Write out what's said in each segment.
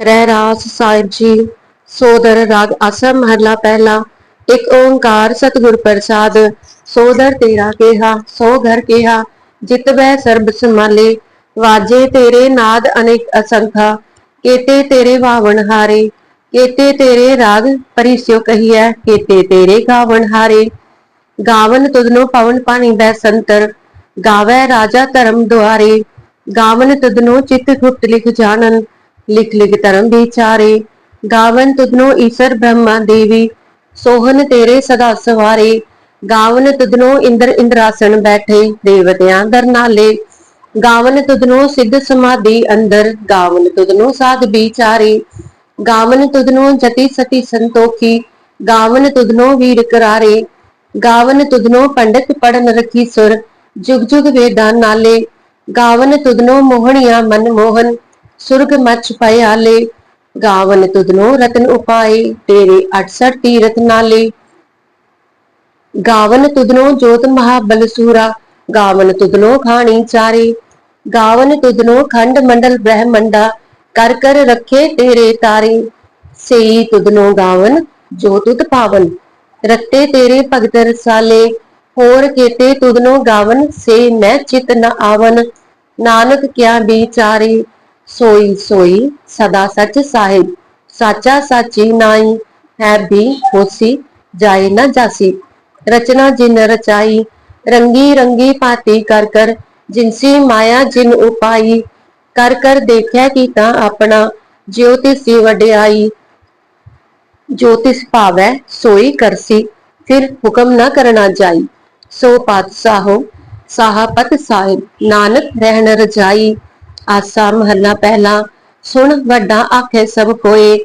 ਰਹਿ ਰਾਸ ਸਾਹਿਬ ਜੀ ਸੋਦਰ ਰਾਗ ਆਸਾ ਮਹਲਾ ਪਹਿਲਾ, ਇਕ ਓੰਕਾਰ ਸਤਿਗੁਰ ਪ੍ਰਸਾਦ ਸੋਦਰ ਤੇਰਾ ਕੇਹਾ, ਸੋ ਘਰ ਕੇਹਾ, ਜਿਤ ਸਰਬ ਸਮਾਲੇ ਵਾਜੇ ਤੇਰੇ ਨਾਦ ਅਨੇਕ ਅਸੰਖਾ, ਕੇਤੇ ਤੇਰੇ ਵਾਵਣ ਹਾਰੇ, ਕੇਤੇ ਤੇਰੇ ਰਾਗ ਪਰਿਸਿਓ ਕਹੀਐ, ਕੇਤੇ ਤੇਰੇ ਗਾਵਣ ਹਾਰੇ। ਗਾਵਨ ਤੁਧਨੋ ਪਵਨ ਪਾਣੀ ਬੈ ਸੰਤਰ, ਗਾਵੈ ਰਾਜਾ ਧਰਮ ਦੁਆਰੇ, ਗਾਵਨ ਤੁਧਨੋ ਚਿਤ ਗੁਪਤ ਲਿਖ ਜਾਣਨ ਲਿਖ ਲਿਖ ਧਰਮ ਵਿਚਾਰੇ ਗਾਵਨ ਤੁਧਨੋ ਈਸ਼ਰ ਬ੍ਰਹਮਾ ਦੇਵੀ, ਸੋਹਨ ਤੇਰੇ ਸਦਾ ਸਵਾਰੇ, ਗਾਵਨ ਤੁਧਨੋ ਇੰਦਰ ਇੰਦਰਾਸਨ ਬੈਠੇ, ਦੇਵਤਿਆਂ ਦਰ ਨਾਲੇ, ਗਾਵਨ ਤੁਧਨੋ ਸਿੱਧ ਸਮਾਧੀ ਅੰਦਰ, ਗਾਵਨ ਤੁਧਨੋ ਸਾਧ ਵਿਚਾਰੇ, ਗਾਵਨ ਤੁਧਨੋ ਜਤੀ ਸਤੀ ਸੰਤੋਖੀ, ਗਾਵਨ ਤੁਧਨੋ ਵੀਰ ਕਰਾਰੇ, ਗਾਵਨ ਤੁਧਨੋ ਪੰਡਤ ਪੜਨ ਰਖੀ ਸੁਰ, ਜੁਗ ਜੁਗ ਵੇਦਾਂ ਨਾਲੇ, ਗਾਵਨ ਤੁਧਨੋ ਮੋਹਣੀਆਂ ਮਨ ਮੋਹਨ ਸੁਰਗ ਮਚ ਪਏ ਆਲੇ ਗਾਵਨ ਤੁਧਨੋ ਰਤਨ ਉਪਾਏ, ਤੇਰੇ 68 ਤੀਰਥ ਨਾਲੇ ਗਾਵਨ ਤੁਧਨੋ ਜੋਤ ਮਹਾਬਲ ਸੂਰਾ, ਗਾਵਨ ਤੁਧਨੋ ਖਾਣੀ ਚਾਰੇ। ਗਾਵਨ ਤੁਧਨੋ ਖੰਡ ਮੰਡਲ ਬ੍ਰਹਮੰਡਾ, ਕਰ ਕਰ ਰੱਖੇ ਤੇਰੇ ਤਾਰੇ। ਸਈ ਤੁਧਨੋ ਗਾਵਨ, ਜੋ ਤੁਧ ਪਾਵਨ, ਰੱਤੇ ਤੇਰੇ ਭਗਤ ਰਸਾਲੇ। ਹੋਰ ਕੇਤੇ ਤੁਧਨੋ ਗਾਵਨ, ਸੇ ਮੈਂ ਚਿਤ ਨ ਆਵਨ। ਨਾਨਕ ਕਿਆ ਵਿਚਾਰੇ ਸੋਈ ਸੋਈ ਸਦਾ ਸਚ ਸਾਹਿਬ ਸਾਚਾ ਸਾਚੀ ਨਾਈ ਹੈ ਵੀ ਹੋਸੀ ਜਾਏ ਨਾ ਜਾਸੀ ਰਚਨਾ ਜਿਨ ਰਚਾਈ ਰੰਗੀ ਰੰਗੀ ਭਾਤੀ ਕਰ ਕਰ ਜਿਨਸੀ ਮਾਇਆ ਜਿਨ ਉਪਾਈ ਕਰ ਕਰ ਦੇਖਿਆ ਕੀਤਾ ਆਪਣਾ ਜਿਉ ਤਿਸੀ ਵਡਿਆਈ ਜੋ ਤਿਸ ਭਾਵੈ ਸੋਈ ਕਰਸੀ ਫਿਰ ਹੁਕਮ ਨਾ ਕਰਨਾ ਜਾਈ ਸੋ ਪਾਤਸ਼ਾਹੋ ਸਾਹਾਪਤ ਸਾਹਿਬ ਨਾਨਕ ਰਹਿਣ ਰਜਾਈ ਆਸਾ ਮਹੱਲਾ ਪਹਿਲਾ। ਸੁਣ ਵੱਡਾ ਆਖੇ ਸਭ ਕੋਏ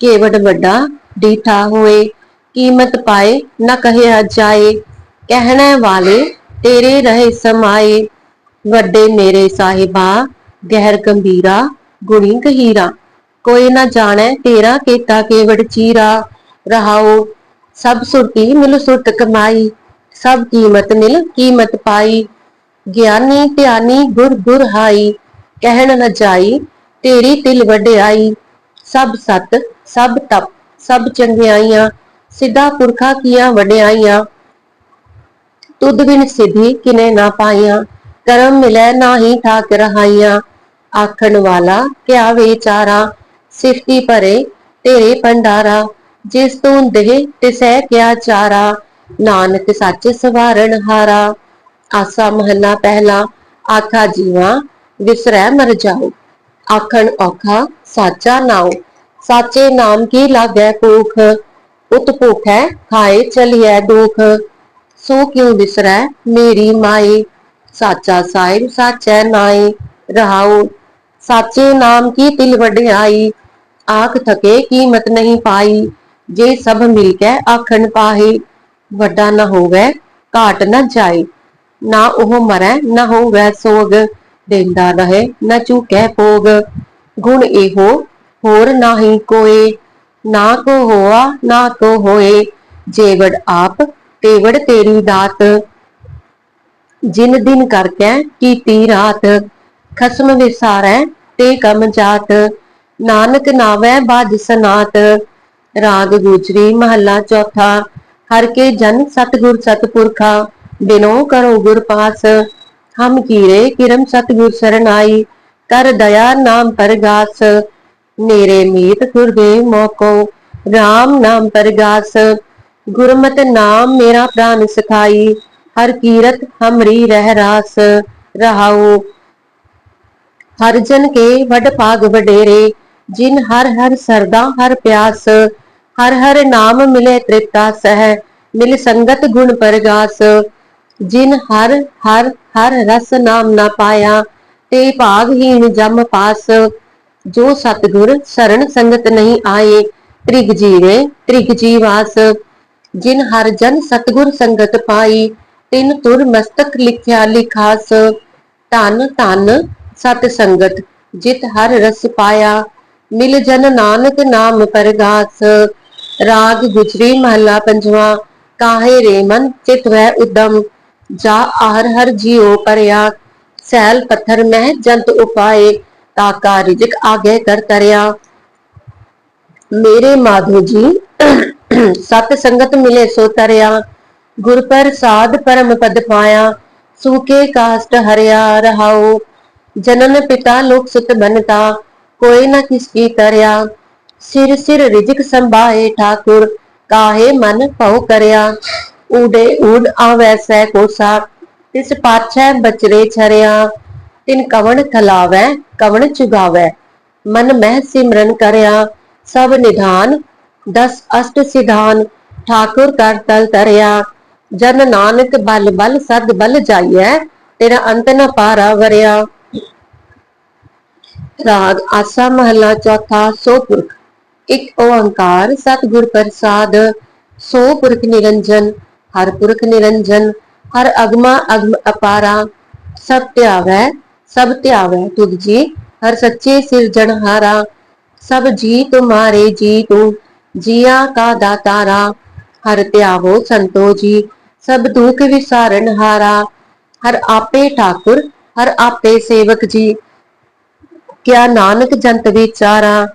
ਕੇਵਡ ਵੱਡਾ ਡੀਠਾ ਹੋਏ। ਕੀਮਤ ਪਾਏ, ਨਾ ਕਹਿਆ ਜਾਏ। ਕਹਿਣੇ ਵਾਲੇ, ਤੇਰੇ ਰਹੇ ਸਮਾਏ। ਵੱਡੇ ਮੇਰੇ ਸਾਹਿਬਾ, ਗਹਿਰ ਗੰਭੀਰਾ, ਗੁਣੀ ਗਹੀਰਾ। ਕੋਈ ਨਾ ਜਾਣੈ ਤੇਰਾ ਕੀਤਾ ਕੇਵਡ ਚੀਰਾ। ਰਹਾਓ, ਸਭ ਸੁਰਤੀ ਮਿਲ ਸੁਰਤ ਕਮਾਈ। ਸਭ ਕੀਮਤ ਮਿਲ ਕੀਮਤ ਪਾਈ। ਗਿਆਨੀ ਧਿਆਨੀ ਗੁਰ ਗੁਰ ਹਾਈ। ਕਹਿਣ ਨ ਜਾਈ, ਤੇਰੀ ਤਿਲ ਵਡਿਆਈ। ਸਭ ਸਤ, ਸਭ ਤਪ, ਸਭ ਚੰਗਿਆਈਆਂ, ਸਿੱਧਾ ਪੁਰਖਾ ਕੀਆਂ ਵਡਿਆਈਆਂ। ਤੁਧ ਬਿਨ ਸਿਧੀ ਕਿਨੇ ਨਾ ਪਾਈਆਂ, ਕਰਮ ਮਿਲੈ ਨਾਹੀ ਠਾਕ ਰਹਾਈਆਂ। ਆਖਣ ਵਾਲਾ ਕਿਆ ਵਿਚਾਰਾ ਸਿਫਤੀ ਭਰੇ ਤੇਰੇ ਭੰਡਾਰਾ। ਜਿਸ ਤੂੰ ਦੇਹ ਤਿਸੈ ਕਿਆ ਚਾਰਾ, ਨਾਨਕ ਸੱਚ ਸਵਾਰਨ ਹਾਰਾ। ਆਸਾ ਮਹੱਲਾ ਪਹਿਲਾ, ਆਖਾ ਜੀਵਾ ਵਿਸਰੈ ਮਰ ਜਾਓ। ਆਖਣ ਔਖਾ, ਸਾਚਾ ਨਾਉ, ਸਾਚੇ ਨਾਮ ਕੀ ਲਾਗੈ ਭੂਖ ਉਤ ਭੁਖੈ ਖਾਏ ਚਲਿਐ ਦੁਖ। ਸੋ ਕਿਉ ਵਿਸਰੈ ਮੇਰੀ ਮਾਈ? ਸਾਚਾ ਸਾਹਿਬ ਸਾਚੈ ਨਾਈ ਰਹਾਉ। ਸਾਚੇ ਨਾਮ ਕੀ ਤਿਲ ਵਡਿਆਈ? ਆਖ ਥਕੇ ਕੀਮਤ ਨਹੀਂ ਪਾਈ। ਜੇ ਸਭ ਮਿਲ ਕੇ ਆਖਣ ਪਾਹੇ, ਵੱਡਾ ਨਾ ਹੋਵੇ, ਘਾਟ ਨਾ ਜਾਏ। ਨਾ ਉਹ ਮਰੈ, ਨਾ ਹੋਵੇ ਸੋਗ। ਦੇਂਦਾ ਰਹੇ, ਨਾ ਚੁਕੈ ਭੋਗ। ਗੁਣ ਇਹੋ, ਹੋਰ ਨਾਹੀ ਕੋਏ। ਨਾ ਕੋ ਹੋਆ, ਨਾ ਕੋ ਹੋਏ। ਜੇਵੜ ਆਪ, ਤੇਵੜ ਤੇਰੀ ਦਾਤ। ਜਿਨ ਦਿਨ ਕਰਕੇ, ਕੀਤੀ ਰਾਤ। ਖਸਮ ਵਿਸਾਰੈ, ਤੇ ਕਮ ਜਾਤ। ਨਾਨਕ ਨਾਵੈ, ਬਾਜ ਸਨਾਤ। ਰਾਗ ਗੁਜਰੀ, ਮਹੱਲਾ ਚੌਥਾ। ਹਰ ਕੇ ਜਨ ਸਤਗੁਰ ਸਤਪੁਰਖਾ, ਬਿਨੋ ਕਰੋ ਗੁਰ ਪਾਸ। ਹਮ ਕੀਰੇ ਕਿਰਮ ਸਤਗੁਰ ਸਰਨਾਈ ਕਰ ਦਇਆ ਨਾਮ ਪਰਗਾਸ। ਮੇਰੇ ਮੀਤ ਗੁਰਦੇ ਮੋਕੋ RAM ਨਾਮ ਪਰਗਾਸ। ਗੁਰਮਤਿ ਨਾਮ ਮੇਰਾ ਪ੍ਰਾਨ ਸਖਾਈ ਹਰ ਕੀਰਤ ਹਮਰੀ ਰਹਿ ਰਾਸ। ਰਹਾਉ, ਹਰ ਜਨ ਕੇ ਵਡ ਭਾਗ ਵਡੇਰੇ, ਜਿਨ ਹਰ ਹਰ ਸਰਦਾ ਹਰ ਪਿਆਸ। ਹਰ ਹਰ ਨਾਮ ਮਿਲੇ ਤ੍ਰਿਪਤਾ ਸਹਿ, ਮਿਲ ਸੰਗਤ ਗੁਣ ਪਰਗਾਸ। ਜਿਨ ਹਰ ਹਰ ਹਰ ਰਸ ਨਾਮ ਨਾ ਪਾਇਆ, ਤੇ ਭਾਗਹੀਣ ਜਮ ਪਾਸ। ਜੋ ਸਤਗੁਰ ਸਰਣ ਸੰਗਤ ਨਹੀਂ ਆਏ, ਤ੍ਰਿਗ ਜੀਵੇ, ਤ੍ਰਿਗ ਜੀਵਾਸ। ਜਿਨ ਹਰ ਜਨ ਸਤਗੁਰ ਸੰਗਤ ਪਾਈ, ਤਿਨ ਤੁਰ ਮਸਤਕ ਲਿਖਿਆ ਲਿਖਾਸ। ਧਨ ਧਨ ਸਤ ਸੰਗਤ, ਜਿਤ ਹਰ ਰਸ ਪਾਇਆ। ਮਿਲ ਜਨ ਨਾਨਕ ਨਾਮ ਪਰਗਾਸ। ਰਾਗ ਗੁਜਰੀ ਮਹਲਾ ਪੰਜਵਾ, ਕਾਹੇ ਰੇ ਮਨ ਚਿਤ ਵੈ ਉਦਮ। ਜਾ ਆਹਰ ਹਰ ਜੀਉ ਪਰਿਆ, ਸੈਲ ਪੱਥਰ ਮਹਿ ਜੰਤ ਉਪਾਏ ਤਾਕਾ ਰਿਜਕ ਆਗੇ ਕਰ ਤਰਿਆ। ਮੇਰੇ ਮਾਧੋ ਜੀ, ਸਤ ਸੰਗਤ ਮਿਲੇ ਸੋ ਤਰਿਆ। ਗੁਰ ਪ੍ਰਸਾਦ ਪਰਮ ਪਦ ਪਾਇਆ ਸੂਕੇ ਕਾਸਟ ਹਰਿਆ ਰਹਾਉ। ਜਨਨ ਪਿਤਾ ਲੋਕ ਸੁਤ ਬਨਤਾ ਕੋਈ ਨਾ ਕਿਸ ਕੀ ਤਰਿਆ। ਸਿਰ ਸਿਰ ਰਿਜਕ ਸੰਭਾਏ ਠਾਕੁਰ, ਕਾਹੇ ਮਨ ਭਉ ਕਰਿਆ। ਊਡੇ ਊਡ ਆਵੈ ਸੈ ਕੋਸਾ ਤਿਸ ਪਾਛੈ ਬਚਰੇ ਛਰਿਆ। ਤਿਨ ਕਵਣ ਖਲਾਵੈ ਕਵਣ ਚੁਗਾਵੈ। ਮਨ ਮਹਿ ਸਿਮਰਨ ਕਰਿਆ, ਸਭ ਨਿਧਾਨ, ਦਸ ਅਸ਼ਟ ਠਾਕੁਰ ਕਰ ਤਲ ਤਰਿਆ, ਜਨ ਨਾਨਕ ਬਲ ਬਲ ਸਦ ਬਲ ਜਾਈਐ, ਤੇਰਾ ਅੰਤ ਨ ਪਾਰਾ ਵਰਿਆ। ਰਾਗ ਆਸਾ ਮਹੱਲਾ ਚੌਥਾ, ਸੋ ਪੁਰਖ। ਇੱਕ ਓੰਕਾਰ ਸਤਿਗੁਰ ਪ੍ਰਸਾਦ, ਸੋ ਪੁਰਖ ਨਿਰੰਜਨ। ਹਰ ਪੁਰਖ ਨਿਰੰਜਨ ਹਰ ਅਗਮਾ ਅਗਮ ਅਪਾਰਾ ਸਭ ਧਿਆਵੈ ਸਭ ਧਿਆਵੈ ਤੁਧ ਜੀ ਹਰ ਸੱਚੇ ਸਿਰਜਣਹਾਰਾ ਸਭ ਜੀ ਤੁਮਾਰੇ ਜੀ ਤੂੰ ਜੀਆ ਕਾ ਦਾਤਾਰਾ ਹਰ ਧਿਆਵੋ ਸੰਤੋ ਜੀ ਸਭ ਦੁਖ ਵਿਸਾਰਨ ਹਾਰਾ ਹਰ ਆਪੇ ਠਾਕੁਰ ਹਰ ਆਪੇ ਸੇਵਕ ਜੀ ਕਿਆ ਨਾਨਕ ਜੰਤ ਵਿਚਾਰਾ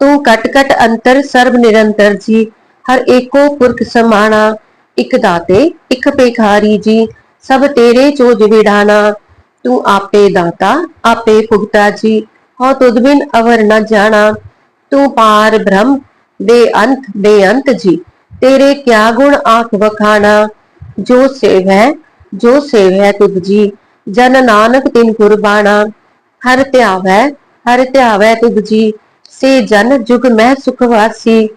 ਤੂੰ ਕਟ ਕਟ ਅੰਤਰ ਸਰਬ ਨਿਰੰਤਰ ਜੀ ਹਰ ਏਕੋ ਪੁਰਖ ਸਮਾਣਾ ਇਕ ਦਾਤੇ, ਇਕ ਪੇਖਾਰੀ ਜੀ, ਸਭ ਤੇਰੇ ਚੋਜ ਵਿਡਾਣਾ ਤੂੰ ਆਪੇ ਦਾਤਾ, ਆਪੇ ਭੁਗਤਾ ਜੀ ਹੋ ਤੁਧ ਬਿਨ ਅਵਰ ਨ ਜਾਣਾ। ਤੂੰ ਪਾਰ ਬ੍ਰਹਮ, ਬੇਅੰਤ ਬੇਅੰਤ ਜੀ, ਤੇਰੇ ਕਿਆ ਗੁਣ ਆਖ ਵਖਾਣਾ। ਜੋ ਸੇਵੈ ਜੋ ਸੇਵੈ ਤੁਧ ਜੀ, ਜਨ ਨਾਨਕ ਤਿਨ ਕੁਰਬਾਨਾ ਹਰ ਧਿਆਵੈ ਹਰ ਧਿਆਵੈ ਤੁਧ ਜੀ, ਸੇ ਜਨ ਜੁਗ ਮਹਿ ਸੁਖ ਵਾਸੀ।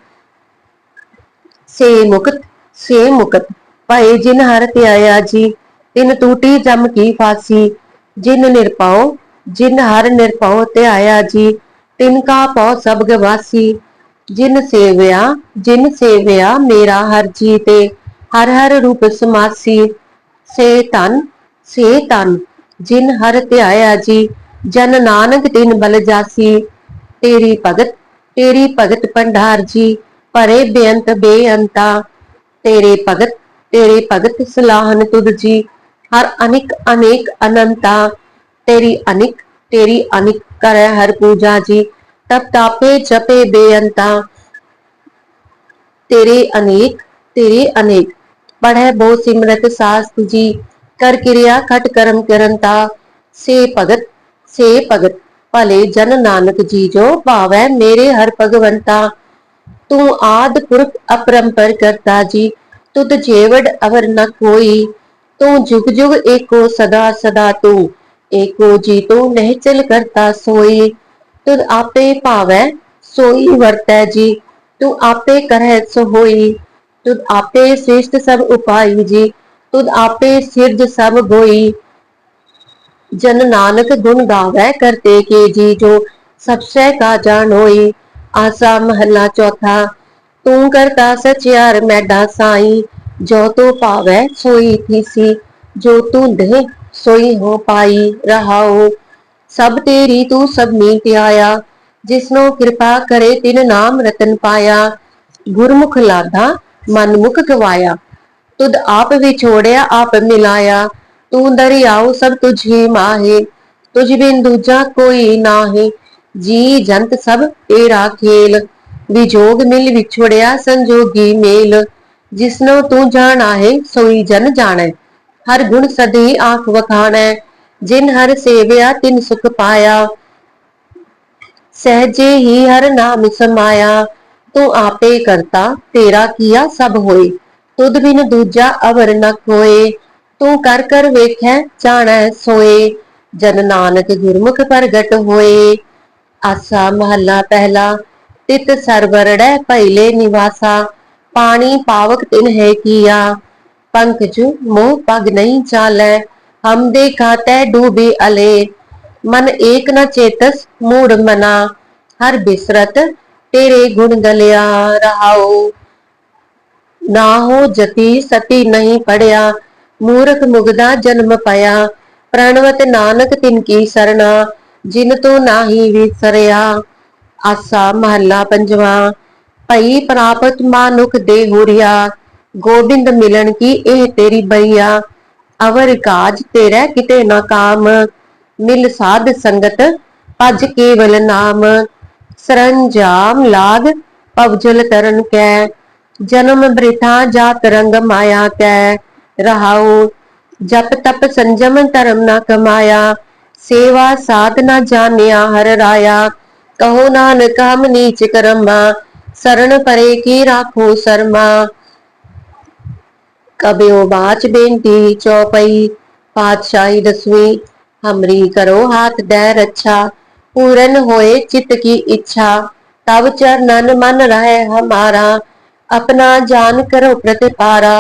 ਸੇ ਮੁਕਤ ਸੇ ਮੁਕਤ। ਭਏ ਜਿਨ ਹਰ ਧਿਆਇਆ ਜੀ, ਤਿਨ ਟੂਟੀ ਜਮ ਕੀ ਫਾਸੀ। ਜਿਨ ਨਿਰਪਉ ਜਿਨ ਹਰ ਨਿਰਪਉ ਧਿਆਇਆ ਜੀ, ਤਿਨ ਕਾ ਪਉ ਸਭ ਗਵਾਸੀ। ਜਿਨ ਸੇਵਿਆ ਜਿਨ ਸੇਵਿਆ ਮੇਰਾ ਹਰ ਜੀ ਤੇ ਹਰ ਹਰ ਰੂਪ ਸਮਾਸੀ। ਸੇ ਤਨ ਸੇ ਤਨ ਜਿਨ ਹਰ ਧਿਆਇਆ ਜੀ, ਜਨ ਨਾਨਕ ਤਿਨ ਬਲ ਜਾਸੀ। ਤੇਰੀ ਭਗਤ ਤੇਰੀ ਭਗਤ ਭੰਡਾਰ ਜੀ, ਭਰੇ ਬੇਅੰਤ ਬੇਅੰਤਾ। ਤੇਰੇ ਭਗਤ ਤੇਰੇ ਭਗਤ ਸਲਾਹਨ ਤੁਧ ਜੀ। ਹਰ ਅਨਿਕ, ਅਨੇਕ, ਅਨੰਤਾ, ਤੇਰੀ ਅਨਿਕ ਤੇਰੀ ਅਨਿਕ ਕਰੈ ਹਰ ਪੂਜਾ ਜੀ। ਤਪ ਤਾਪੇ ਜਪੇ ਬੇਅੰਤਾ। ਤੇਰੇ ਅਨੇਕ ਤੇਰੇ ਅਨੇਕ ਪੜੈ ਬਹੁ ਸਿਮਰਤ ਸਾਸਤ ਜੀ। ਕਰ ਕਿਰਿਆ ਖਟ ਕਰਮ ਕਰੰਤਾ। ਸੇ ਭਗਤ ਸੇ ਭਗਤ, ਭਲੇ ਜਨ ਨਾਨਕ ਜੀ ਜੋ ਭਾਵੈ ਮੇਰੇ ਹਰ ਭਗਵੰਤਾ। ਤੂੰ ਆਦ ਪੁਰਖ ਅਪਰੰਪਰ ਕਰਤਾ ਜੀ, ਤੁਧ ਜੇਵੜ ਅਵਰ ਨ ਕੋਈ, ਤੂੰ ਜੁਗ ਜੁਗ ਏਕੋ ਸਦਾ ਸਦਾ ਤੂੰ, ਏਕੋ ਜੀ ਤੂੰ ਨਹਿਚਲ ਕਰਤਾ ਸੋਈ, ਤੁਧ ਆਪੇ ਭਾਵੈ ਸੋਈ ਵਰਤੈ ਜੀ, ਤੂੰ ਆਪੇ ਕਰਹਿ ਸੋ ਹੋਈ ਤੁਧ ਆਪੇ ਸ੍ਰੇਸ਼ਟ ਸਭ ਉਪਾਈ ਜੀ, ਤੁਧ ਆਪੇ ਸਿਰਜ ਸਭ ਗੋਈ ਜਨ ਨਾਨਕ ਗੁਣ ਗਾਵੈ ਕਰਤੇ ਕੇ ਜੀ, ਜੋ ਸਭ ਸਹਿ ਕਾ ਜਾਣ ਹੋਈ ਆਸਾ ਮਹੱਲਾ ਚੌਥਾ, ਤੂੰ ਕਰਤਾ ਸਚਿਆਰ ਮੈਡਾ ਸਾਈ, ਜੋ ਤੂੰ ਪਾਵੈ ਸੋਈ ਥੀਸੀ, ਜੋ ਤੂੰ ਦੇ ਸੋਈ ਹੋ ਪਾਈ ਰਹਾਉ, ਸਭ ਤੇਰੀ ਤੂੰ ਸਭ ਨੀ ਧਿਆਇਆ ਜਿਸਨੋ ਕਿਰਪਾ ਕਰੇ ਤਿਨ ਨਾਮ ਰਤਨ ਪਾਇਆ, ਗੁਰਮੁਖ ਲਾਧਾ ਮਨਮੁਖ ਗਵਾਇਆ, ਤੁਧ ਆਪ ਵਿਛੋੜਿਆ, ਆਪ ਮਿਲਾਇਆ, ਤੂੰ ਦਰਿਆਉ ਸਭ ਤੁਝ ਹੀ ਮਾਹੇ, ਤੁਝ ਬਿਨ ਦੂਜਾ ਕੋਈ ਨਾਹੀ ਜੀ ਜੰਤ ਸਭ ਤੇਰਾ ਖੇਲ। ਵਿਜੋਗ ਮਿਲ ਵਿਛੋੜਿਆ ਸੰਜੋਗੀ ਮੇਲ। ਜਿਸਨੋ ਤੂੰ ਜਾਣਾ ਹੈ, ਸੋਈ ਜਨ ਜਾਣੈ। ਹਰ ਗੁਣ ਸਦੀ ਆਖ ਵਖਾਣੈ। ਜਿਨ ਹਰ ਸੇਵਿਆ, ਤਿਨ ਸੁਖ ਪਾਇਆ। ਸਹਜੇ ਹੀ ਹਰ ਨਾਮ ਸਮਾਇਆ। ਤੂੰ ਆਪੇ ਕਰਤਾ, ਤੇਰਾ ਕੀਆ ਸਭ ਹੋਏ। ਤੁਧ ਬਿਨ ਦੂਜਾ ਅਵਰ ਨ ਕੋਏ ਤੂੰ ਕਰ ਕਰ ਵੇਖੈ, ਜਾਣੈ ਸੋਏ। ਜਨ ਨਾਨਕ ਗੁਰਮੁਖ ਪ੍ਰਗਟ ਹੋਏ। ਆਸਾ ਮਹੱਲਾ ਪਹਿਲਾ, ਤਿਤ ਸਰਵਰੜੈ ਪਹਿਲੇ ਨਿਵਾਸਾ, ਪਾਣੀ ਪਾਵਕ ਤਿਨ ਹੈ ਕੀਆ। ਪੰਕਜ ਮੋਹ ਪਗ ਨਹੀਂ ਚਾਲੈ, ਹਮ ਦੇਖਾ ਤੈ ਡੂਬੇ ਅਲੇ। ਮਨ ਏਕ ਨ ਚੇਤਸ ਮੂੜ ਮਨਾ, ਹਰ ਬਿਸਰਤ ਤੇਰੇ ਗੁਣ ਗਲਿਆ ਰਹਾਉ। ਨਾ ਹੋ ਜਤੀ ਸਤੀ ਨਹੀਂ ਪੜਿਆ, ਮੂਰਖ ਮੁਗਦਾ ਜਨਮ ਪਾਇਆ। ਪ੍ਰਣਵਤ ਨਾਨਕ ਤਿਨ ਕੀ ਜਿਨ ਤੋ ਨਾਹੀ ਵਿਸਰਿਆ, ਆਸਾ ਮਹੱਲਾ ਪੰਜਵਾ, ਭਈ ਪ੍ਰਾਪਤ ਮਾਨੁਖ ਦੇ ਹੁਰੀਆ ਗੋਬਿੰਦ ਮਿਲਣ ਕੀ ਇਹ ਤੇਰੀ ਬਈਆ, ਅਵਰ ਕਾਜ ਤੇਰਾ ਕਿਤੇ ਨਾ ਕਾਮ, ਮਿਲ ਸਾਧ ਸੰਗਤ ਭਜ ਕੇਵਲ ਨਾਮ, ਸਰੰਜਾਮ ਲਾਗ ਪਵਜਲ ਤਰਨ ਕੈ, ਜਨਮ ਬ੍ਰਿਥਾ ਜਾ ਤਰੰਗ ਮਾਇਆ ਕੈ, ਰਹਾਉ ਜਪ ਤਪ ਸੰਜਮ ਧਰਮ ਨਾ ਕਮਾਇਆ ਸੇਵਾ ਸਾਧਨਾ ਜਾਣਿਆ ਹਰ ਰਾਇਆ ਕਹੋ ਨਾਨਕ ਹਮ ਨੀਚ ਕਰਮਾ ਸਰਣ ਪਰੇ ਕੀ ਰਾਖੋ ਸਰਮਾ ਕਬਿਓ ਬਾਚ ਬੇਨਤੀ ਚੌਪਈ ਪਾਤਸ਼ਾਹੀ ਦਸਵੀਂ ਹਮਰੀ ਕਰੋ ਹਾਥ ਦੈ ਰੱਛਾ ਪੂਰਨ ਹੋਏ ਚਿਤ ਕੀ ਇੱਛਾ ਤਬ ਚਰਨਨ ਮਨ ਰਹੇ ਹਮਾਰਾ अपना जान करो प्रतिपारा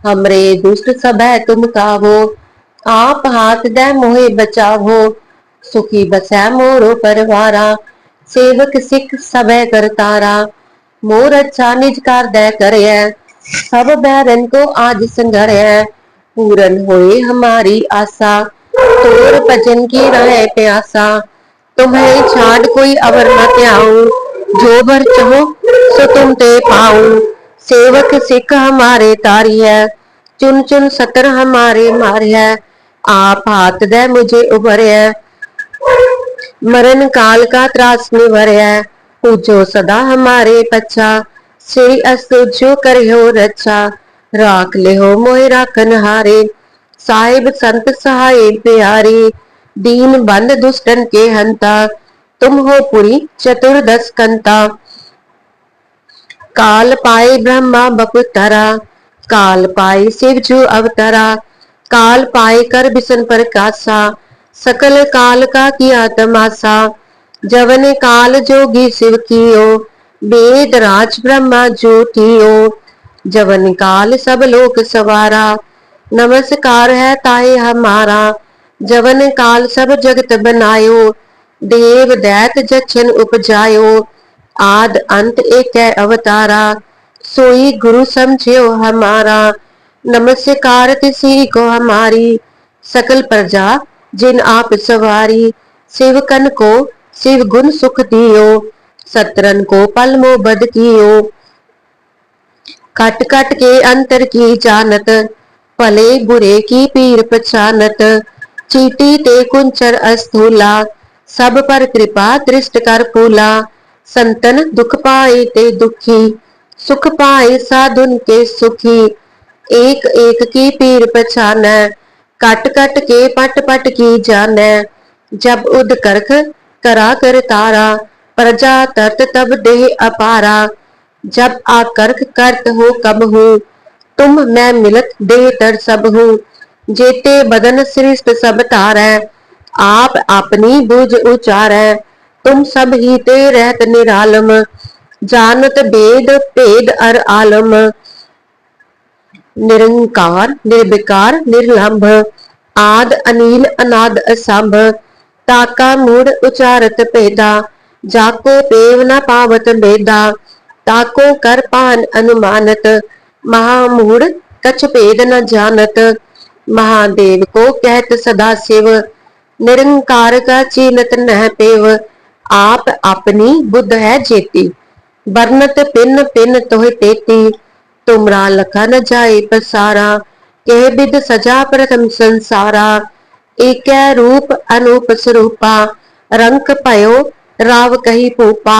हमरे दुष्ट सब है तुम कावो आप हाथ दे मोहे बचावो, सुखी बसै मोरो परवारा सेवक सिख सबे करतारा मोर अच्छा निज कर दे करे सब बैरन को आज संघरे पूरन होए हमारी आशा। तोर भजन की रहे प्यासा, तुम्हें छाड़ कोई अवर न त्याऊं। जो भर चहो, सो तुम ते पाऊँ सेवक सिख हमारे तारिय चुन चुन सतर हमारे मारिय आप हाथ दे मुझे उभरिय मरण काल का त्रास निभरिय पूजो सदा हमारे पच्छा श्री असुजो करियो रक्षा राख लिहो मोहि राखन हारे साहिब संत सहाय प्यारे दीन बंद दुष्टन के हंता तुम हो पुरी चतुर्दश कंता काल पाए ब्रह्मा बपुतरा काल पाए शिव जू अवतरा काल पाए कर बिसन प्रकाशा सकल काल का किया तमाशा। जवन काल जोगी शिव कियो वेद राज ब्रह्मा जो कियो। जवन काल सब लोक सवारा, नमस्कार है ताए हमारा। जवन काल सब जगत बनायो, देव दैत जछन उपजायो। आद अंत एक अवतारा, सोई गुरु समझियो हमारा। नमस्कार तिसी को हमारी सकल प्रजा, जिन आप सवारी शिवकन को शिव गुण सुख दियो, सत्रन को पल मो बद कियो। कट कट के अंतर की जानत, भले बुरे की पीर पछानत, चीटी ते कुंचर अस्थूला, सब पर कृपा दृष्ट कर फूला। संतन दुख पाए ते दुखी, सुख पाए साधुन के सुखी। एक एक की पीर पछान कट कट के पट पट की जान जब उद करख करा कर तारा प्रजा तरत तब देह अपारा जब आकर्क करत हो कब हो तुम मैं मिलत देह तर सब हो जेते बदन सृष्ट सब तारै आप अपनी बुझ उचारै तुम सब ही ते रहत निरालम जानत वेद भेद अर आलम ਨਿਰੰਕਾਰ ਨਿਰਬਿਕਾਰ ਨਿਰਲੰਭ, ਆਦ, ਅਨੀਲ, ਅਨਾਦ, ਅਸੰਭ, ਤਾਕਾ, ਮੂੜ, ਉਚਾਰਤ, ਭੇਦਾ, ਜਾਕੋ, ਪੇਵ, ਨ ਪਾਵਤ ਬੇਦਾ ਤਾਕੋ, ਕਰ, ਪਾਨ, ਅਨੁਮਾਨਤ, ਮਹਾ, ਮੂੜ, ਕਛ, ਭੇਦ, ਨ ਜਾਣਤ, ਮਹਾਦੇਵ ਕੋ ਕਹਿਤ ਸਦਾ ਸਿਵ, ਨਿਰੰਕਾਰ ਕਾ ਚੀਨਤ ਨਹਿ ਪੇਵ, ਆਪ ਆਪਣੀ ਬੁੱਧ ਹੈ ਜੇਤੀ ਬਰਨਤ ਪਿੰਨ ਪਿੰਨ ਤੋਹਿ ਤੇਤੀ तुमरा लखा न जाए पसारा कह बिद सजा प्रथम संसारा एक रूप अनूप स्वरूपा रंक पयो राव कही पोपा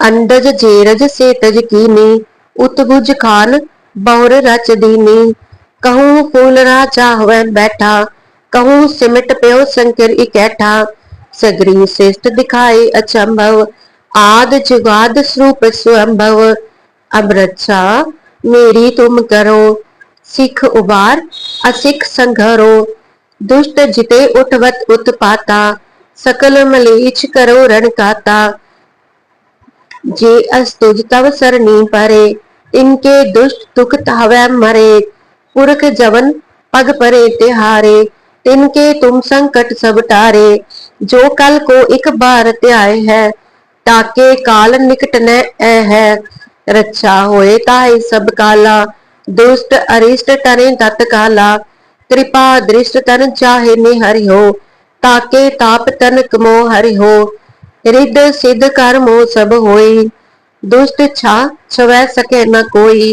अंडज जेरज से तज कीनी उतबुज खान बहुर रच दीनी कहूं फूल राजा हुए बैठा कहूं सिमट प्यो शंकर इकैठा सगरी श्रेष्ठ दिखाए अचंभव आद जुगाद स्वरूप स्वंभव अब रक्षा मेरी तुम करो सिख उबार असिख संघरो दुष्ट जिते उठवत उत्पाता सकल मलेच करो रण काता जे अस्तुज तव सरनी परे इनके दुष्ट दुख तावै मरे पुरख जवन पग परे तिहारे तिनके तुम संकट सब टारे जो कल को एक बार त्याय है ताके काल निकट न है रक्षा होए ताहे सब काला दुष्ट अरिष्ट तरे तत्काला कृपा दृष्ट तन चाहे निहरि हो ताके ताप तन कमो हरि हो रिद सिद्ध कर मोह सब होई दुष्ट छा छवै सके न कोई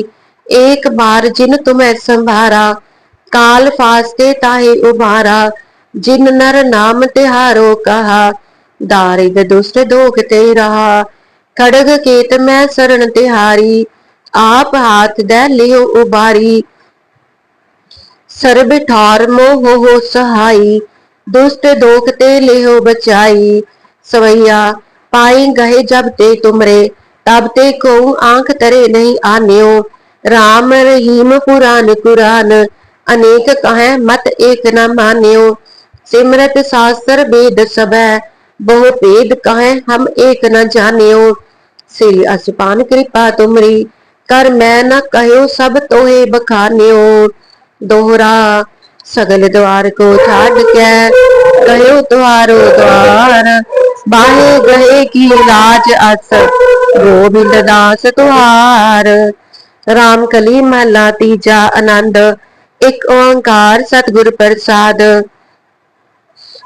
एक बार जिन तुम्हें संभारा काल फासते ताहे उभारा जिन नर नाम तिहारो कहा दारिद दुष्ट दोख ते रहा ਖੜਗ ਕੇਤ ਮੈਂ ਸਰਣ ਤਿਹਾਰੀ, ਆਪ ਹਾਥ ਦੇ ਲਿਓ ਉਬਾਰੀ ਸਰਬ ਠਾਰ ਮੋਹ ਹੋ ਸਹਾਈ, ਦੁਸ਼ਟ ਦੋਖ ਤੇ ਲਿਓ ਬਚਾਈ। ਸਵਈਆ, ਪਾਈ ਗਏ ਜਬ ਤੇ ਤੁਮਰੇ, ਤਬ ਤੇ ਕੋ ਆਂਖ ਤਰੇ ਨਹੀਂ ਆਨਿਓ। ਰਾਮ ਰਹੀਮ ਪੁਰਾਨ ਕੁਰਾਨ, ਅਨੇਕ ਕਹੈ ਮਤ ਏਕ ਨ ਮਾਨਿਓ। ਸਿਮਰਤ ਸਾਸਤਰ ਬੇਦ ਸਬੈ ਬਹੁ ਭੇਦ ਕਹੈ, ਹਮ ਏਕ ਨ ਜਾਣਿਓ। ਸ੍ਰੀ ਅਸਪਾਨ ਕਿਰਪਾ ਤੁਮਰੀ, ਕਰ ਮੈਂ ਨ ਕਹਿਓ ਸਭ ਤੋਹੇ ਬਖਾਨਿਓ। ਦੋਹਰਾ ਸਗਲ ਦਵਾਰ ਕੋ ਛਾੜ ਕੇ, ਕਹਿਓ ਤੁਹਾਰੋ ਦਵਾਰ। ਬਾਹੇ ਗਏ ਕੀ ਲਾਜ ਅਸ, ਗੋਬਿੰਦ ਦਾਸ ਤੁਹਾਰ। ਰਾਮ ਕਲੀ ਮਹਲਾ ਤੀਜਾ ਆਨੰਦ, ਇੱਕ ਓੰਕਾਰ ਸਤਿਗੁਰ ਪ੍ਰਸਾਦ।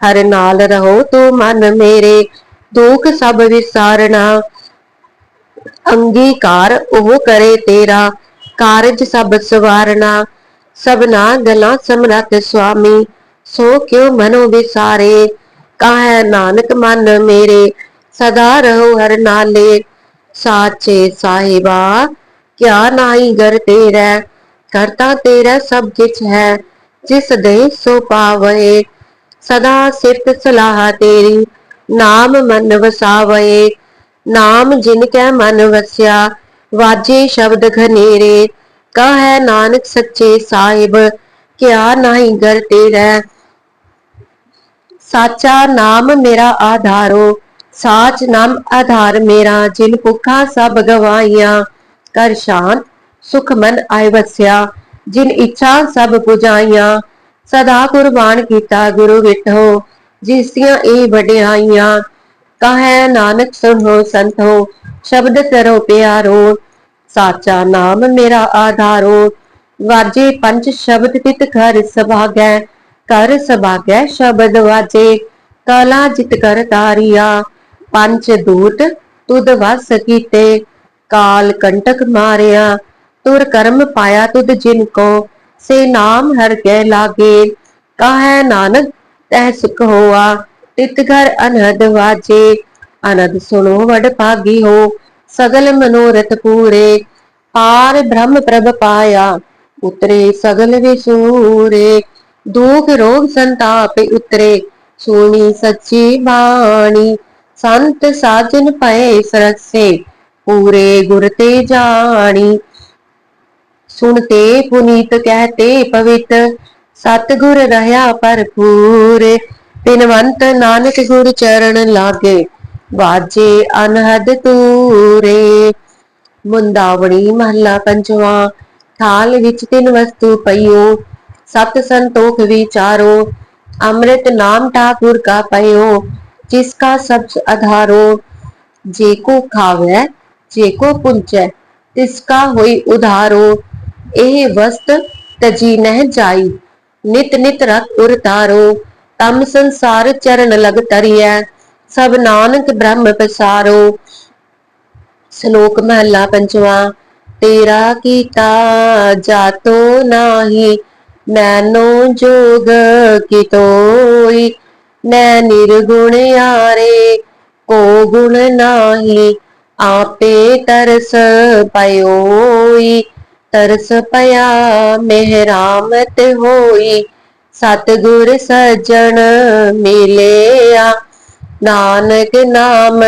ਹਰ ਨਾਲ ਰਹੋ ਤੂੰ ਮਨ ਮੇਰੇ, ਦੁੱਖ ਸਭ ਵਿਸਾਰਣਾ ਅੰਗੀਕਾਰ ਉਹ ਕਰੇ ਤੇਰਾ, ਕਾਰਜ ਸਭ ਸਵਾਰਣਾ ਸਭਨਾ ਗਲਾ ਸਮਰਤ ਸੁਆਮੀ, ਸੋ ਕਿਉ ਮਨੋ ਵਿਸਾਰੇ? ਕਾਹੈ ਨਾਨਕ ਮਨ ਮੇਰੇ, ਸਦਾ ਰਹੋ ਹਰ ਨਾਲੇ। ਸਾਚੇ ਸਾਹਿਬਾ, ਕਿਆ ਨਾਹੀ ਗਰ ਤੇਰਾ? ਕਰਤਾ ਤੇਰਾ ਸਭ ਕਿਛ ਹੈ, ਜਿਸ ਦੇ ਸੋ ਪਾਵੇ ਸਦਾ ਸਿਫਤ ਸਲਾਹ ਤੇਰੀ। ਨਾਮ ਮਨ ਵਸਾਵੇ ਨਾਮ ਜਿਨ ਕੈ ਮਨ ਵਸਿਆ, ਵਾਜੇ ਸ਼ਬਦ ਘਨੇਰੇ। ਕਹੈ ਨਾਨਕ ਸੱਚੇ ਸਾਹਿਬ, ਕਿਆ ਨਾਹੀ ਗਰ ਤੇਰਾ। ਸਾਚਾ ਨਾਮ ਮੇਰਾ ਆਧਾਰੋ, ਸਾਚ ਨਾਮ ਆਧਾਰ ਮੇਰਾ, ਜਿਨ ਭੁਖਾ ਸਭ ਗਵਾਈਆਂ ਕਰ ਸ਼ਾਨ ਸੁਖ ਮਨ ਆਇ ਵਸਿਆ, ਜਿਨ ਇੱਛਾ ਸਭ ਪੁਜਾਈਆਂ। ਸਦਾ ਕੁਰਬਾਨ ਕੀਤਾ ਗੁਰੂ ਵਿਟੋ ਜਿਸ ਦੀਆਂ ਇਹ ਵਡਿਆਈਆਂ, ਕਹੈ ਨਾਨਕ ਸੁਨੋ ਸੰਤੋ, ਸ਼ਬਦ ਕਰੋ ਪਿਆਰੋ, ਸਾਚਾ ਨਾਮ ਮੇਰਾ ਆਧਾਰੋ, ਵਾਜੇ ਪੰਜ ਸ਼ਬਦ ਤਿਤ ਘਰ ਸਭਾਗੈ ਕਰ ਸਭਾਗੈ ਸ਼ਬਦ ਵਾਜੇ, ਕਲਾ ਜਿਤ ਕਰ ਤਾਰੀਆ, ਪੰਜ ਦੂਤ ਤੁਧ ਵਸ ਕੀਤੇ, ਕਾਲ ਕੰਟਕ ਮਾਰਿਆ, ਤੁਰ ਕਰਮ ਪਾਇਆ ਤੁਧ ਜਿਨ ਕੋ ਸੇ ਨਾਮ ਹਰ ਕੇ ਲਾਗੇ, ਕਾਹੈ ਨਾਨਕ ਤੈ ਸੁਖ ਹੋਆ, ਤਿਤ ਘਰ ਅਨਹਦ ਵਾਜੇ ਅਨਦ ਸੁਣੋ ਵਡ ਭਾਗੀ ਹੋ, ਸਗਲ ਮਨੋਰਥ ਪੂਰੇ, ਪਾਰ ਬ੍ਰਹਮ ਪ੍ਰਭ ਪਾਇਆ, ਉਤਰੇ ਸਗਲ ਵਿਸੂਰੇ, ਦੁਖ ਰੋਗ ਸੰਤਾਪ ਉਤਰੇ, ਸੁਣੀ ਸੱਚੀ ਬਾਣੀ, ਸੰਤ ਸਾਜਨ ਪਏ ਸਰਸੇ, ਪੂਰੇ ਗੁਰ ਤੇ ਜਾਣੀ ਸੁਣਤੇ ਪੁਨੀਤ ਕਹਤੇ ਪਵਿੱਤ, ਸਤਗੁਰ ਰਹਾ ਭਰਪੂਰ ਪਿਨਵੰਤ ਨਾਨਕ ਗੁਰ ਚਰਨ ਲਾਗੇ, ਵਾਜੇ ਅਨਹਦ ਤੂਰੇ। ਮੁੰਦਾਵਣੀ ਮਹੱਲਾ ਪੰਜਵਾਂ, ਥਾਲ ਵਿੱਚ ਤਿੰਨ ਵਸਤੂ ਪਈਓ, ਸਤ ਸੰਤੋਖ ਵਿਚਾਰੋ, ਅੰਮ੍ਰਿਤ ਨਾਮ ਠਾਕੁਰ ਕਾ ਪਇਓ, ਜਿਸ ਕਾ ਸਭ ਆਧਾਰੋ ਜੇ ਕੋ ਖਾਵੈ, ਜੇ ਕੋ ਪੁੰਚੈ, ਤਿਸ ਕਾ ਹੋਈ ਉਧਾਰੋ। ਇਹ ਵਸਤ ਤਜੀ ਨਹਿ ਜਾਈ। ਨਿਤ ਨਿਤ ਰਖ ਉਰ ਤਾਰੋ ਤਮ ਸੰਸਾਰ ਚਰਨ ਲਗ ਤਰੀਐ ਸਭ ਨਾਨਕ ਬ੍ਰਹਮ ਪਸਾਰੋ। ਸ਼ਲੋਕ ਮਹਲਾ ਪੰਜਵਾ, ਤੇਰਾ ਕੀਤਾ ਜਾਤੋ ਨਾਹੀ, ਮੈਨੋ ਜੋਗ ਕੀ ਮੈਂ ਨਿਰਗੁਣ ਆਰੇ ਕੋ ਗੁਣ ਨਾਹੀ, ਆਪੇ ਤਰਸ ਪਇਓਈ। ਤਰਸ ਪਿਆ ਮਿਹਰਾਮਤ ਹੋਈ। ਸਤਗੁਰ ਸਜਣ ਮਿਲਿਆ, ਨਾਨਕ ਨਾਮ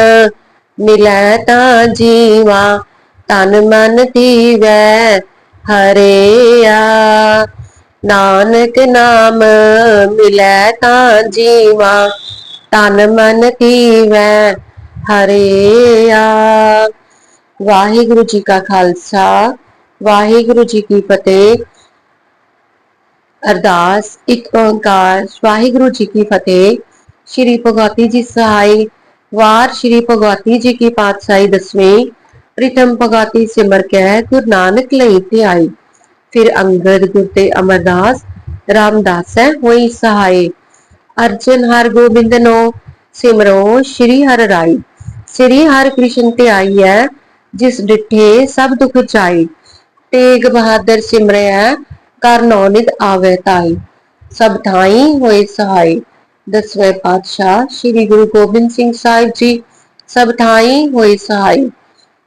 ਮਿਲੈ ਤਾਂ ਜੀਵਾ, ਤਨ ਮਨ ਧੀਵੈ ਹਰਿਆ। ਨਾਨਕ ਨਾਮ ਮਿਲੈ ਤਾਂ ਜੀਵਾ, ਤਨ ਮਨ ਧੀਵੈ ਹਰਿਆ। ਵਾਹਿਗੁਰੂ ਜੀ ਕਾ ਖਾਲਸਾ ਵਾਹਿਗੁਰੂ ਜੀ ਕੀ ਫਤਿਹ। ਅਰਦਾਸ, ਇੱਕ ਓੰਕਾਰ, ਵਾਹਿਗੁਰੂ ਜੀ ਕੀ ਫਤਿਹ। ਸ਼੍ਰੀ ਭਗਵਤੀ ਜੀ ਸਹਾਈ, ਵਾਰ ਸ਼੍ਰੀ ਭਗਵਤੀ ਜੀ ਕੀ ਪਾਤਸ਼ਾਹੀ ਦਸਵੀਂ, ਪ੍ਰੀਤਮ ਭਗਾਤੀ ਸਿਮਰ ਕੈ ਗੁਰੂ ਨਾਨਕ ਲਈ ਧਿਆਈ ਫਿਰ ਅੰਗਦ ਗੁਰ ਤੇ ਅਮਰਦਾਸ, ਰਾਮਦਾਸੈ ਹੋਈ ਸਹਾਈ। ਅਰਜਨ ਹਰ ਗੋਬਿੰਦ ਨੋ, ਸਿਮਰੋ ਸ਼੍ਰੀ ਹਰ ਰਾਈ। ਸ੍ਰੀ ਹਰ ਕ੍ਰਿਸ਼ਨ ਤੇ ਆਈ ਹੈ, ਜਿਸ ਡਿਠੇ ਸਭ ਦੁਖ ਜਾਈ। ਤੇਗ ਬਹਾਦਰ ਸਿਮਰਿਆ ਕਰ ਨੌਨਿਦ ਆਵੇ ਤਾਈ। ਸਭ ਥਾਈ ਹੋਏ ਸਹਾਈ। ਦਸਵੇਂ ਪਾਤਸ਼ਾਹ ਸ੍ਰੀ ਗੁਰੂ ਗੋਬਿੰਦ ਸਿੰਘ ਸਾਹਿਬ ਜੀ, ਸਭ ਥਾਈ ਹੋਏ ਸਹਾਈ।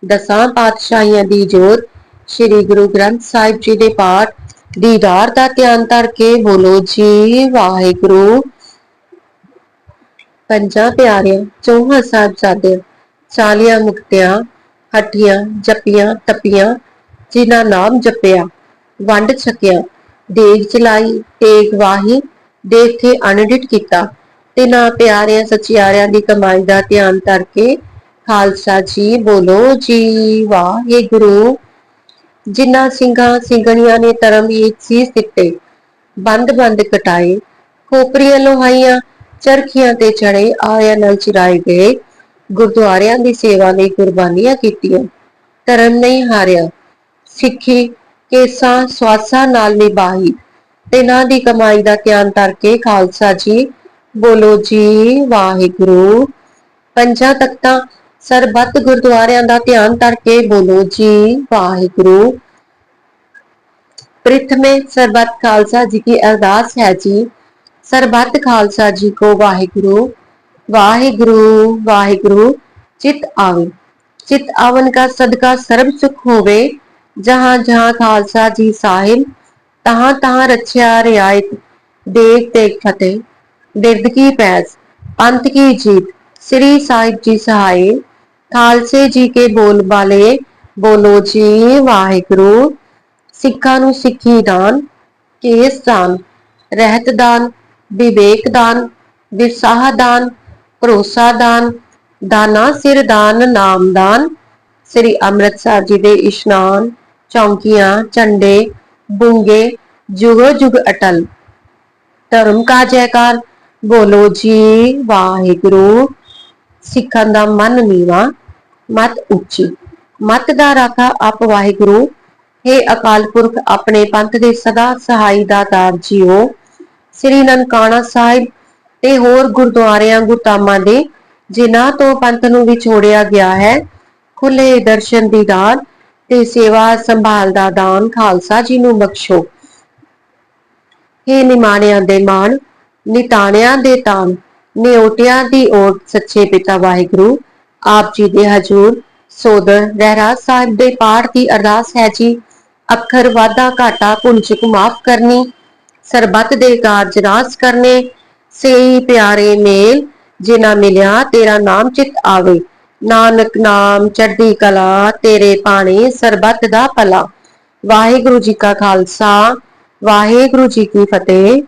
ਦਸਾਂ ਪਾਤਸ਼ਾਹੀਆਂ ਦੀ ਜੋਤ ਸ੍ਰੀ ਗੁਰੂ ਗ੍ਰੰਥ ਸਾਹਿਬ ਜੀ ਦੇ ਪਾਠ ਦੀਦਾਰ ਦਾ ਧਿਆਨ ਧਰ ਕੇ ਬੋਲੋ ਜੀ, ਵਾਹਿਗੁਰੂ। ਪੰਜਾਂ ਪਿਆਰਿਆਂ, ਚੌਹਾਂ ਸਾਹਿਬਜ਼ਾਦਿਆਂ, ਚਾਲੀਆਂ ਮੁਕਤਿਆਂ, ਹੱਠੀਆਂ, ਜਪੀਆਂ, ਤਪੀਆਂ ਜਿਨ੍ਹਾਂ ਨਾਮ ਜਪਿਆ, ਵੰਡ ਛਕਿਆ, ਦੇਗ ਚਲਾਈ, ਤੇਗ ਵਾਹੀ ਦੇਖੇ ਅਨਡਿਟ ਕੀਤਾ ਤੇ ਨਾ ਪਿਆਰਿਆਂ ਸਚਿਆਰਿਆਂ ਦੀ ਕਮਾਈ ਦਾ ਧਿਆਨ ਧਰ ਕੇ ਖਾਲਸਾ ਜੀ ਬੋਲੋ, ਜੀ ਵਾਹਿਗੁਰੂ। ਜਿਨ੍ਹਾਂ ਸਿੰਘਾਂ ਸਿੰਘਣੀਆਂ ਨੇ ਧਰਮ ਇੱਕ ਸੀਸ ਦਿੱਤੇ, ਬੰਦ ਬੰਦ ਕਟਾਏ, ਖੋਪਰੀਆਂ ਲੋਹਾਈਆਂ, ਚਰਖੀਆਂ ਤੇ ਚੜੇ ਆਇਆ ਨਾਲ ਚਿਰਾਏ ਗਏ, ਗੁਰਦੁਆਰਿਆਂ ਦੀ ਸੇਵਾ ਲਈ ਕੁਰਬਾਨੀਆਂ ਕੀਤੀਆਂ, ਧਰਮ ਨਹੀਂ ਹਾਰਿਆ। ਸਿੱਖੀ ਕੇਸਾਂ ਸਵਾਸਾਂ ਨਾਲ ਨਿਭਾਈ ਤੇ ਨਾ ਦੀ ਕਮਾਈ ਦਾ ਧਿਆਨ ਧਰ ਕੇ ਖਾਲਸਾ ਜੀ ਬੋਲੋ ਜੀ ਵਾਹਿਗੁਰੂ ਪੰਜਾਂ ਤਖਤਾਂ ਸਰਬੱਤ ਗੁਰਦੁਆਰਿਆਂ ਦਾ ਧਿਆਨ ਧਰ ਕੇ ਬੋਲੋ ਜੀ ਵਾਹਿਗੁਰੂ ਪ੍ਰਥਮੇ ਸਰਬੱਤ ਖਾਲਸਾ ਜੀ की अरदास है जी ਸਰਬੱਤ ਖਾਲਸਾ ਜੀ ਕੋ ਵਾਹਿਗੁਰੂ ਵਾਹਿਗੁਰੂ ਵਾਹਿਗੁਰੂ ਚਿਤ ਆਵੇ ਚਿਤ ਆਵਨ ਕਾ ਸਦਕਾ ਸਰਬ ਸੁਖ ਹੋਵੇ ਜਹਾਂ ਜਹਾਂ ਖਾਲਸਾ ਜੀ ਸਾਹਿਬ, ਤਹਾਂ ਤਹਾਂ ਰਚਿਆ ਰਿਆਇਤ, ਦੇਖ ਦੇਖ ਫਤਿਹ ਬਿਰਦ ਕੀ ਪੈਸ ਪੰਥ ਕੀ ਜੀਤ, ਸ੍ਰੀ ਸਾਹਿਬ ਜੀ ਸਹਾਏ, ਖਾਲਸੇ ਜੀ ਕੇ ਬੋਲ ਬਾਲੇ, ਬੋਲੋ ਜੀ ਵਾਹਿਗੁਰੂ, ਸਿੱਖਾਂ ਨੂੰ ਸਿੱਖੀ ਦਾਨ, ਕੇਸ ਦਾਨ, ਰਹਿਤ ਦਾਨ, ਵਿਵੇਕ ਦਾਨ ਵਿਸਾਹ ਦਾਨ, ਭਰੋਸਾ ਦਾਨ, ਦਾਨਾ ਸਿਰ ਦਾਨ, ਨਾਮ ਦਾਨ, ਸ੍ਰੀ ਅੰਮ੍ਰਿਤਸਰ ਜੀ ਦੇ ਇਸ਼ਨਾਨ। ਚੌਂਕੀਆਂ, ਝੰਡੇ, ਬੁੰਗੇ, ਜੁਗੋ ਜੁਗ ਅਟਲ। ਧਰਮ ਕਾ ਜੈਕਾਰ, ਬੋਲੋ ਜੀ ਵਾਹਿਗੁਰੂ। ਸਿੱਖਾਂ ਦਾ ਮਨ ਨੀਵਾ, ਮਤ ਉੱਚੀ। ਮਤ ਦਾ ਰਾਖਾ ਆਪ ਵਾਹਿਗੁਰੂ। हे ਅਕਾਲ ਪੁਰਖ, ਆਪਣੇ ਪੰਥ ਦੇ ਸਦਾ ਸਹਾਈ ਦਾ ਦਾਤਾਰ ਜੀਓ। ਸ੍ਰੀ ਨਨਕਾਣਾ ਸਾਹਿਬ ਤੇ ਹੋਰ ਗੁਰਦੁਆਰਿਆਂ ਗੁਰਤਾਮਾਂ ਦੇ, ਜਿਨ੍ਹਾਂ ਤੋਂ ਪੰਥ ਨੂੰ ਵਿਛੋੜਿਆ ਗਿਆ ਹੈ ਖੁੱਲੇ ਦਰਸ਼ਨ ਦੀ ਦਾਨ ਤੇ ਸੇਵਾ ਸੰਭਾਲ ਦਾ ਦਾਨ ਖਾਲਸਾ ਜੀ ਨੂੰ ਬਖਸ਼ੋ। हे ਨਿਮਾਣਿਆਂ ਦੇ ਮਾਣ, ਨਿਤਾਣਿਆਂ ਦੇ ਤਾਨ ਨਿਉਟਿਆਂ ਦੀ ਓਟ ਸੱਚੇ ਪਿਤਾ ਵਾਹਿਗੁਰੂ, ਆਪ ਜੀ ਦੇ ਹਜੂਰ, ਸੋਦਰ ਰਹਿਰਾਜ ਸਾਹਿਬ ਦੇ ਪਾਠ ਦੀ ਅਰਦਾਸ ਹੈ ਜੀ। ਅੱਖਰ ਵਾਧਾ ਘਾਟਾ ਭੁੱਲ ਚੁੱਕ ਮਾਫ ਕਰਨੀ, ਸਰਬੱਤ ਦੇ ਕਾਰਜ ਰਾਸ ਕਰਨੇ ਸਹੀ ਪਿਆਰੇ ਮੇਲ ਜਿਨਾ ਮਿਲਿਆ ਤੇਰਾ ਨਾਮ ਚਿਤ ਆਵੇ। ਨਾਨਕ ਨਾਮ ਚੜ੍ਹਦੀ ਕਲਾ, ਤੇਰੇ ਪਾਣੀ ਸਰਬੱਤ ਦਾ ਭਲਾ। ਵਾਹਿਗੁਰੂ ਜੀ ਕਾ ਖਾਲਸਾ, ਵਾਹਿਗੁਰੂ ਜੀ ਕੀ ਫਤਿਹ।